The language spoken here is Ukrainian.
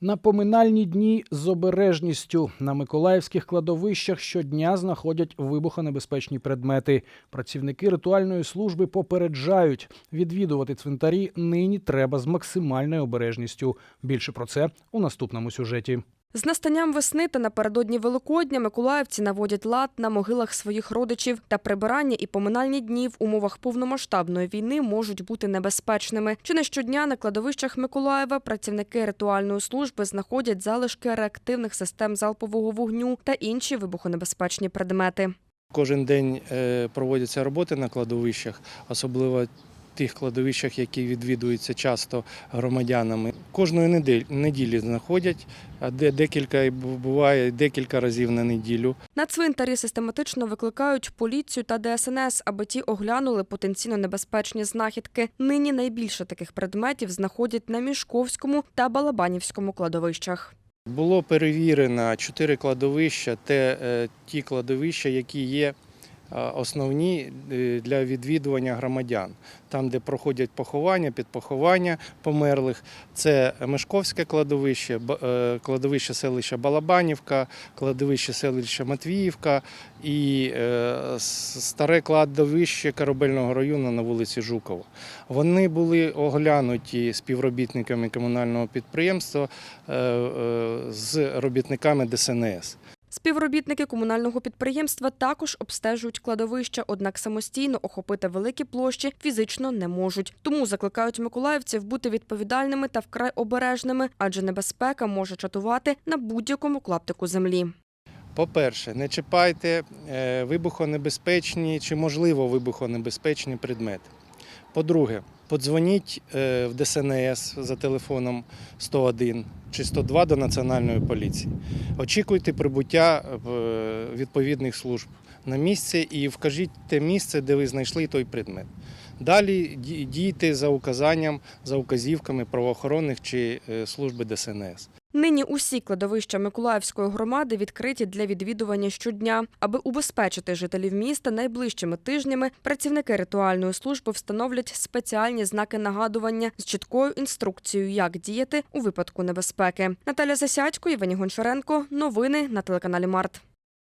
На поминальні дні з обережністю на миколаївських кладовищах щодня знаходять вибухонебезпечні предмети. Працівники ритуальної служби попереджають, відвідувати цвинтарі нині треба з максимальною обережністю. Більше про це у наступному сюжеті. З настанням весни та напередодні Великодня миколаївці наводять лад на могилах своїх родичів та прибирання і поминальні дні в умовах повномасштабної війни можуть бути небезпечними. Чи не щодня на кладовищах Миколаєва працівники ритуальної служби знаходять залишки реактивних систем залпового вогню та інші вибухонебезпечні предмети. Кожен день е, проводяться роботи на кладовищах, особливо тих кладовищах, які відвідуються часто громадянами. Кожної неділі знаходять, а де декілька буває декілька разів на неділю. На цвинтарі систематично викликають поліцію та ДСНС, аби ті оглянули потенційно небезпечні знахідки. Нині найбільше таких предметів знаходять на Мішковському та Балабанівському кладовищах. Було перевірено чотири кладовища, те е, ті кладовища, які є основні е, для відвідування громадян. Там, де проходять поховання, підпоховання померлих. Це Мешковське кладовище, е, кладовище селища Балабанівка, кладовище селища Матвіївка і е, старе кладовище Корабельного району на вулиці Жукова. Вони були оглянуті співробітниками комунального підприємства е, е, з робітниками ДСНС. Співробітники комунального підприємства також обстежують кладовища, однак самостійно охопити великі площі фізично не можуть. Тому закликають миколаївців бути відповідальними та вкрай обережними, адже небезпека може чатувати на будь-якому клаптику землі. По-перше, не чіпайте е, вибухонебезпечні чи, можливо, вибухонебезпечні предмети. По-друге, подзвоніть е, в ДСНС за телефоном 101 чи 102 до Національної поліції. Очікуйте прибуття е, відповідних служб на місце і вкажіть те місце, де ви знайшли той предмет. Далі ді- дійте за указанням, за указівками правоохоронних чи е, служби ДСНС. Нині усі кладовища Миколаївської громади відкриті для відвідування щодня. Аби убезпечити жителів міста найближчими тижнями, працівники ритуальної служби встановлять спеціальні знаки нагадування з чіткою інструкцією, як діяти у випадку небезпеки. Наталя Засядько, Євгеній Гончаренко. Новини на телеканалі Март.